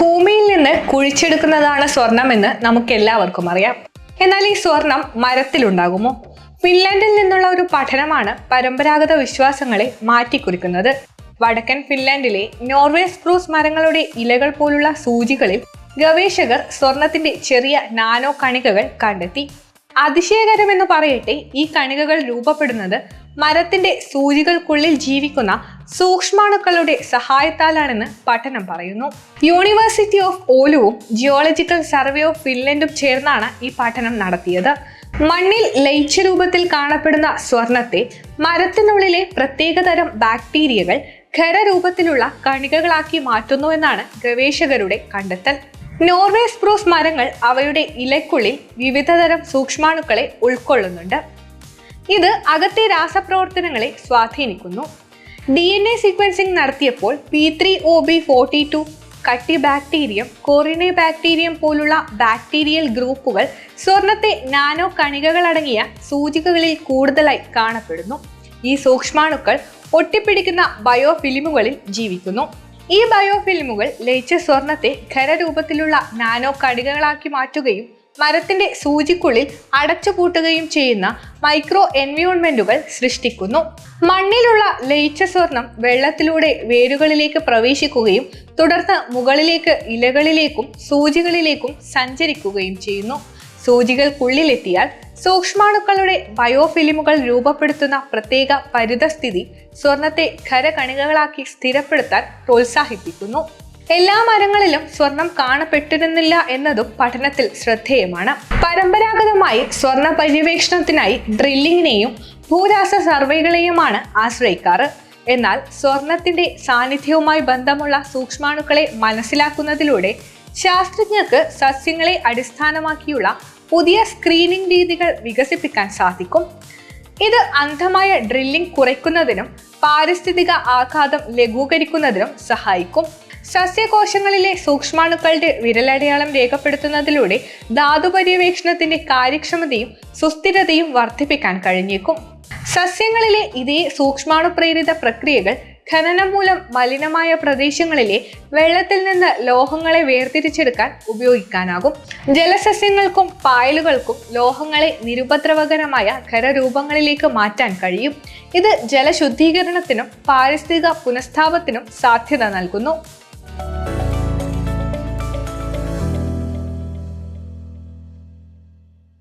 ഭൂമിയിൽ നിന്ന് കുഴിച്ചെടുക്കുന്നതാണ് സ്വർണമെന്ന് നമുക്ക് എല്ലാവർക്കും അറിയാം. എന്നാൽ ഈ സ്വർണം മരത്തിലുണ്ടാകുമോ? ഫിൻലാൻഡിൽ നിന്നുള്ള ഒരു പഠനമാണ് പരമ്പരാഗത വിശ്വാസങ്ങളെ മാറ്റിക്കുറിക്കുന്നത്. വടക്കൻ ഫിൻലാൻഡിലെ നോർവേ സ്പ്രൂസ് മരങ്ങളുടെ ഇലകൾ പോലുള്ള സൂചികളിൽ ഗവേഷകർ സ്വർണത്തിന്റെ ചെറിയ നാനോ കണികകൾ കണ്ടെത്തി. അതിശയകരമെന്ന് പറയട്ടെ ഈ കണികകൾ രൂപപ്പെടുന്നത് മരത്തിന്റെ സൂചികൾക്കുള്ളിൽ ജീവിക്കുന്ന സൂക്ഷ്മാണുക്കളുടെ സഹായത്താലാണെന്ന് പഠനം പറയുന്നു. യൂണിവേഴ്സിറ്റി ഓഫ് ഓലുവും ജിയോളജിക്കൽ സർവേ ഓഫ് ഫിൻലൻഡും ചേർന്നാണ് ഈ പഠനം നടത്തിയത്. മണ്ണിൽ ലയിച്ച രൂപത്തിൽ കാണപ്പെടുന്ന സ്വർണത്തെ മരത്തിനുള്ളിലെ പ്രത്യേകതരം ബാക്ടീരിയകൾ ഖരരൂപത്തിലുള്ള കണികകളാക്കി മാറ്റുന്നുവെന്നാണ് ഗവേഷകരുടെ കണ്ടെത്തൽ. നോർവേ സ്പ്രൂസ് മരങ്ങൾ അവയുടെ ഇലക്കുള്ളിൽ വിവിധതരം സൂക്ഷ്മാണുക്കളെ ഉൾക്കൊള്ളുന്നുണ്ട്. ഇത് അകത്തെ രാസപ്രവർത്തനങ്ങളെ സ്വാധീനിക്കുന്നു. ഡി എൻ എ സീക്വൻസിംഗ് നടത്തിയപ്പോൾ P three O B forty two cutibacterium corynebacterium പോലുള്ള ബാക്ടീരിയൽ ഗ്രൂപ്പുകൾ സ്വർണത്തെ നാനോ കണികകളടങ്ങിയ സൂചികകളിൽ കൂടുതലായി കാണപ്പെടുന്നു. ഈ സൂക്ഷ്മാണുക്കൾ ഒട്ടിപ്പിടിക്കുന്ന ബയോഫിലിമുകളിൽ ജീവിക്കുന്നു. ഈ ബയോഫിലിമുകൾ ലയിച്ച സ്വർണത്തെ ഖരരൂപത്തിലുള്ള നാനോ കണികകളാക്കി മാറ്റുകയും മരത്തിന്റെ സൂചിക്കുള്ളിൽ അടച്ചുപൂട്ടുകയും ചെയ്യുന്ന മൈക്രോ എൻവയോൺമെന്റുകൾ സൃഷ്ടിക്കുന്നു. മണ്ണിലുള്ള ലയിച്ച സ്വർണം വെള്ളത്തിലൂടെ വേരുകളിലേക്ക് പ്രവേശിക്കുകയും തുടർന്ന് മുകളിലേക്ക് ഇലകളിലേക്കും സൂചികളിലേക്കും സഞ്ചരിക്കുകയും ചെയ്യുന്നു. സൂചികൾക്കുള്ളിലെത്തിയാൽ സൂക്ഷ്മാണുക്കളുടെ ബയോഫിലിമുകൾ രൂപപ്പെടുത്തുന്ന പ്രത്യേക പരിതസ്ഥിതി സ്വർണത്തെ ഖരകണികകളാക്കി സ്ഥിരപ്പെടുത്താൻ പ്രോത്സാഹിപ്പിക്കുന്നു. എല്ലാ മരങ്ങളിലും സ്വർണം കാണപ്പെട്ടിരുന്നില്ല എന്നതും പഠനത്തിൽ ശ്രദ്ധേയമാണ്. പരമ്പരാഗതമായി സ്വർണ പര്യവേക്ഷണത്തിനായി ഡ്രില്ലിങ്ങിനെയും ഭൂരാസ സർവേകളെയുമാണ് ആശ്രയിക്കാറ്. എന്നാൽ സ്വർണത്തിന്റെ സാന്നിധ്യവുമായി ബന്ധമുള്ള സൂക്ഷ്മാണുക്കളെ മനസ്സിലാക്കുന്നതിലൂടെ ശാസ്ത്രജ്ഞർക്ക് സസ്യങ്ങളെ അടിസ്ഥാനമാക്കിയുള്ള പുതിയ സ്ക്രീനിംഗ് രീതികൾ വികസിപ്പിക്കാൻ സാധിക്കും. ഇത് അന്ധമായ ഡ്രില്ലിംഗ് കുറയ്ക്കുന്നതിനും പാരിസ്ഥിതിക ആഘാതം ലഘൂകരിക്കുന്നതിനും സഹായിക്കും. സസ്യകോശങ്ങളിലെ സൂക്ഷ്മാണുക്കളുടെ വിരലടയാളം രേഖപ്പെടുത്തുന്നതിലൂടെ ധാതു കാര്യക്ഷമതയും സുസ്ഥിരതയും വർദ്ധിപ്പിക്കാൻ കഴിഞ്ഞേക്കും. സസ്യങ്ങളിലെ ഇതേ സൂക്ഷ്മാണു പ്രേരിത പ്രക്രിയകൾ ഖനനം മൂലം മലിനമായ പ്രദേശങ്ങളിലെ വെള്ളത്തിൽ നിന്ന് ലോഹങ്ങളെ വേർതിരിച്ചെടുക്കാൻ ഉപയോഗിക്കാനാകും. ജലസസ്യങ്ങൾക്കും പായലുകൾക്കും ലോഹങ്ങളെ നിരുപദ്രവകരമായ ഖരരൂപങ്ങളിലേക്ക് മാറ്റാൻ കഴിയും. ഇത് ജലശുദ്ധീകരണത്തിനും പാരിസ്ഥിതിക പുനഃസ്ഥാപത്തിനും സാധ്യത നൽകുന്നു.